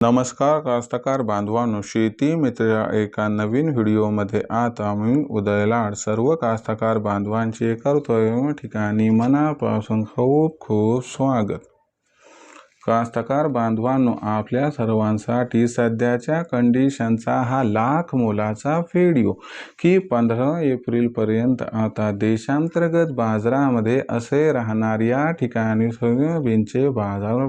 नमस्कार कास्तकार बांधवांनो शेती मित्र एका नवीन व्हिडिओमध्ये आता मी उदयलाड सर्व कास्तकार बांधवांचे करतोय ठिकाणी मनापासून खूप खूप स्वागत. कास्तकार बांधवांनो आपल्या सर्वांसाठी सध्याच्या कंडिशनचा हा लाख मोलाचा व्हिडिओ की पंधरा एप्रिलपर्यंत आता देशांतर्गत बाजारामध्ये असे राहणार या ठिकाणी सोयाबीनचे बाजार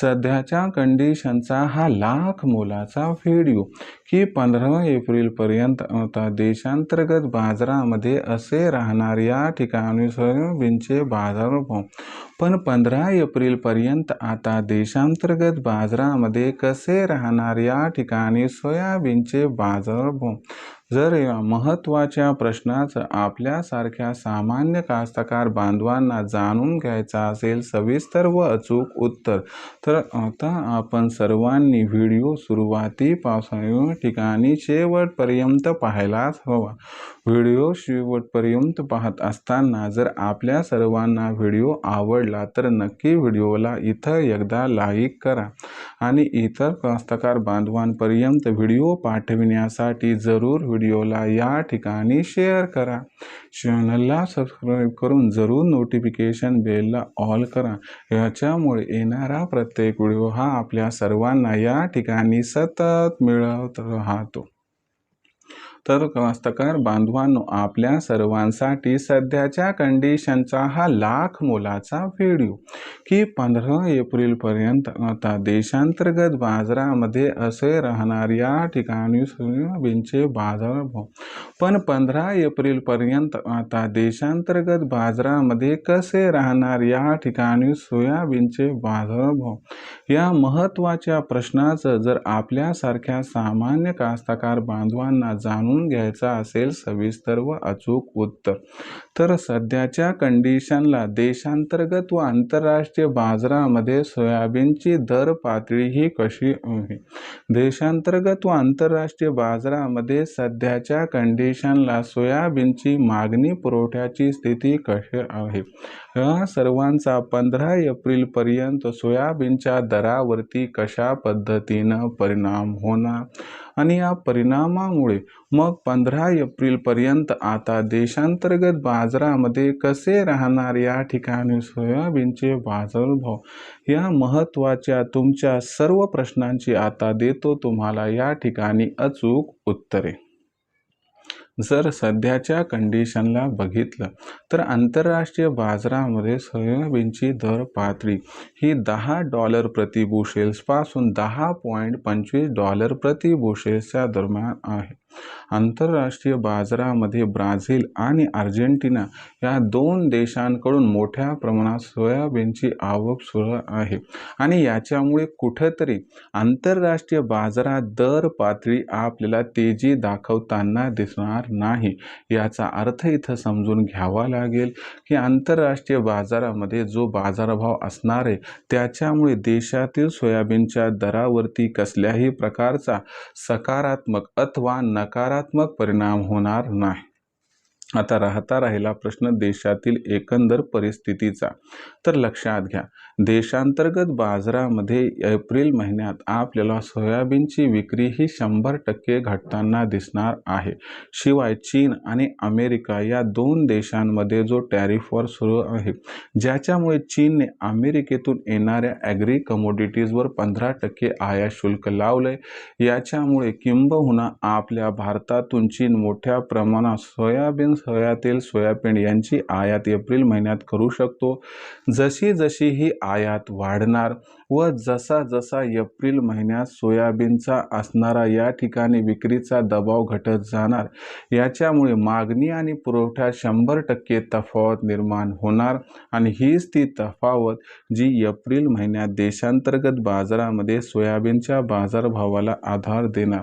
सध्याच्या कंडिशनचा हा लाख मोलाचा व्हिडिओ की पंधरा एप्रिलपर्यंत आता देशांतर्गत बाजारामध्ये असे राहणार या ठिकाणी सोयाबीनचे बाजार पण पंधरा एप्रिलपर्यंत आता आता देशांतर्गत बाजारामध्ये कसे राहणार या ठिकाणी सोयाबीनचे बाजारभाव जर या महत्त्वाच्या प्रश्नाचं आपल्यासारख्या सामान्य कास्तकार बांधवांना जाणून घ्यायचा असेल सविस्तर व अचूक उत्तर तर आता आपण सर्वांनी व्हिडिओ सुरुवातीपासून ठिकाणी शेवटपर्यंत पाहायलाच हवा. व्हिडिओ शेवटपर्यंत पाहत असताना जर आपल्या सर्वांना व्हिडिओ आवडला तर नक्की व्हिडिओला इथं एकदा लाईक करा आणि इतर कास्तकार बांधवांपर्यंत व्हिडिओ पाठविण्यासाठी जरूर व्हिडिओला या ठिकाणी शेअर करा. चॅनलला सबस्क्राईब करून जरूर नोटिफिकेशन बेलला ऑल करा. याच्यामुळे येणारा प्रत्येक व्हिडिओ हा आपल्या सर्वांना या ठिकाणी सतत मिळत राहतो. तर कास्तकार बांधवांनो आपल्या सर्वांसाठी सध्याच्या कंडिशनचा हा लाख मोलाचा व्हिडिओ की पंधरा एप्रिलपर्यंत आता देशांतर्गत बाजारामध्ये असे राहणार या ठिकाणी सोयाबीनचे बाजारभाव पण पंधरा एप्रिलपर्यंत आता देशांतर्गत बाजारामध्ये कसे राहणार या ठिकाणी सोयाबीनचे बाजारभाव या महत्त्वाच्या प्रश्नाचं जर आपल्यासारख्या सामान्य कास्तकार बांधवांना जाणून घ्यायचा असेल सविस्तर व अचूक उत्तर. तर सध्याच्या कंडिशनला देशांतर्गत व आंतरराष्ट्रीय बाजारामध्ये सोयाबीनची दर पातळी ही कशी आहे? देशांतर्गत व आंतरराष्ट्रीय बाजारामध्ये सध्याच्या कंडिशनला सोयाबीनची मागणी पुरवठ्याची स्थिती कशी आहे? या सर्वांचा पंधरा एप्रिलपर्यंत सोयाबीनच्या दरावरती कशा पद्धतीनं परिणाम होणार? आणि या परिणामामुळे मग पंधरा एप्रिलपर्यंत आता देशांतर्गत बाजारामध्ये कसे राहणार या ठिकाणी सोयाबीनचे बाजारभाव? या महत्त्वाच्या तुमच्या सर्व प्रश्नांची आता देतो तुम्हाला या ठिकाणी अचूक उत्तरे. जर सध्याच्या कंडिशनला बघितलं तर आंतरराष्ट्रीय बाजारामध्ये सोयाबीनची दर पातळी ही दहा डॉलर प्रति बुशेल्सपासून दहा पॉईंट पंचवीस डॉलर प्रति बुशेल्सच्या दरम्यान आहे. आंतरराष्ट्रीय बाजारामध्ये ब्राझील आणि अर्जेंटिना या दोन देशांकडून मोठ्या प्रमाणात सोयाबीनची आवक सुरू आहे आणि याच्यामुळे कुठंतरी आंतरराष्ट्रीय बाजारात दर पातळी आपल्याला तेजी दाखवताना दिसणार नाही. याचा अर्थ इथं समजून घ्यावा लागेल की आंतरराष्ट्रीय बाजारामध्ये जो बाजारभाव असणार आहे त्याच्यामुळे देशातील सोयाबीनच्या दरावरती कसल्याही प्रकारचा सकारात्मक अथवा नकारात्मक परिणाम होणार नाही. आता राहता राहिला प्रश्न देशातील एकंदर परिस्थितीचा. तर लक्षात घ्या देशांतर्गत बाजारामध्ये एप्रिल महिन्यात आपल्याला सोयाबीनची विक्री ही शंभर टक्के घटताना दिसणार आहे. शिवाय चीन आणि अमेरिका या दोन देशांमध्ये जो टॅरिफवर सुरू आहे ज्याच्यामुळे चीनने अमेरिकेतून येणाऱ्या ॲग्री कमोडिटीजवर पंधरा टक्के आयात शुल्क लावलंय. याच्यामुळे किंबहुना आपल्या भारतातून चीन मोठ्या प्रमाणात सोयाबीन सोयातील सोयाबीन यांची आयात एप्रिल महिन्यात करू शकतो. जशी जशी ही आयात वाढणार व जसा जसा एप्रिल महिन्यात सोयाबीनचा असणारा या ठिकाणी विक्रीचा दबाव घटत जाणार याच्यामुळे मागणी आणि पुरवठा शंभर टक्के तफावत निर्माण होणार आणि हीच ती तफावत जी एप्रिल महिन्यात देशांतर्गत बाजारामध्ये सोयाबीनच्या बाजारभावाला आधार देणार.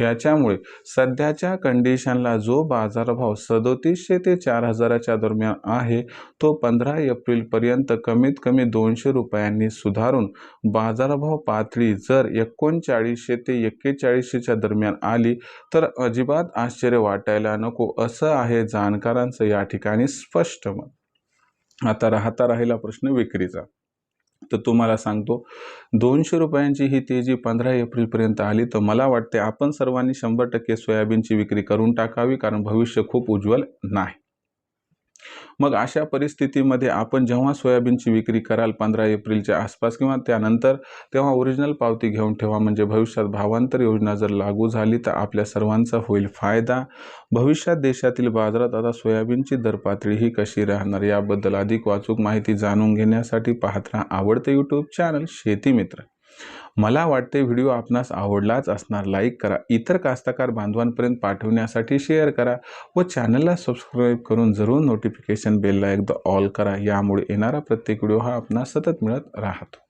याच्यामुळे सध्याच्या कंडिशनला जो बाजारभाव सदोतीसशे ते चार हजाराच्या दरम्यान आहे तो पंधरा एप्रिलपर्यंत कमीत कमी दोनशे रुपयांनी सुधारून बाजारभाव पातळी जर एकोणचाळीसशे ते एक्केचाळीसशेच्या दरम्यान आली तर अजिबात आश्चर्य वाटायला नको असं आहे जाणकारांचं या ठिकाणी स्पष्ट मत. आता राहता राहिला प्रश्न विक्रीचा. तर तुम्हाला सांगतो दोनशे रुपयांची ही तेजी पंधरा एप्रिलपर्यंत आली तर मला वाटते आपण सर्वांनी शंभर टक्के सोयाबीनची विक्री करून टाकावी कारण भविष्य खूप उज्ज्वल नाही. मग अशा परिस्थितीमध्ये आपण जेव्हा सोयाबीनची विक्री कराल पंधरा एप्रिलच्या आसपास किंवा त्यानंतर तेव्हा ओरिजिनल पावती घेऊन ठेवा म्हणजे भविष्यात भावांतर योजना जर लागू झाली तर आपल्या सर्वांचा होईल फायदा. भविष्यात देशातील बाजारात आता सोयाबीनची दर पातळी ही कशी राहणार याबद्दल अधिक वाचूक माहिती जाणून घेण्यासाठी पाहत राहा आवडते यूट्यूब चॅनल शेती मित्र. मला वाटते व्हिडिओ आपणास आवडलाच असणार. लाईक करा. इतर कास्तकार बांधवांपर्यंत पाठवण्यासाठी शेअर करा व चॅनलला सबस्क्राईब करून जरूर नोटिफिकेशन बेलला एकदा ऑल करा. यामुळे येणारा प्रत्येक व्हिडिओ हा आपणास सतत मिळत राहतो.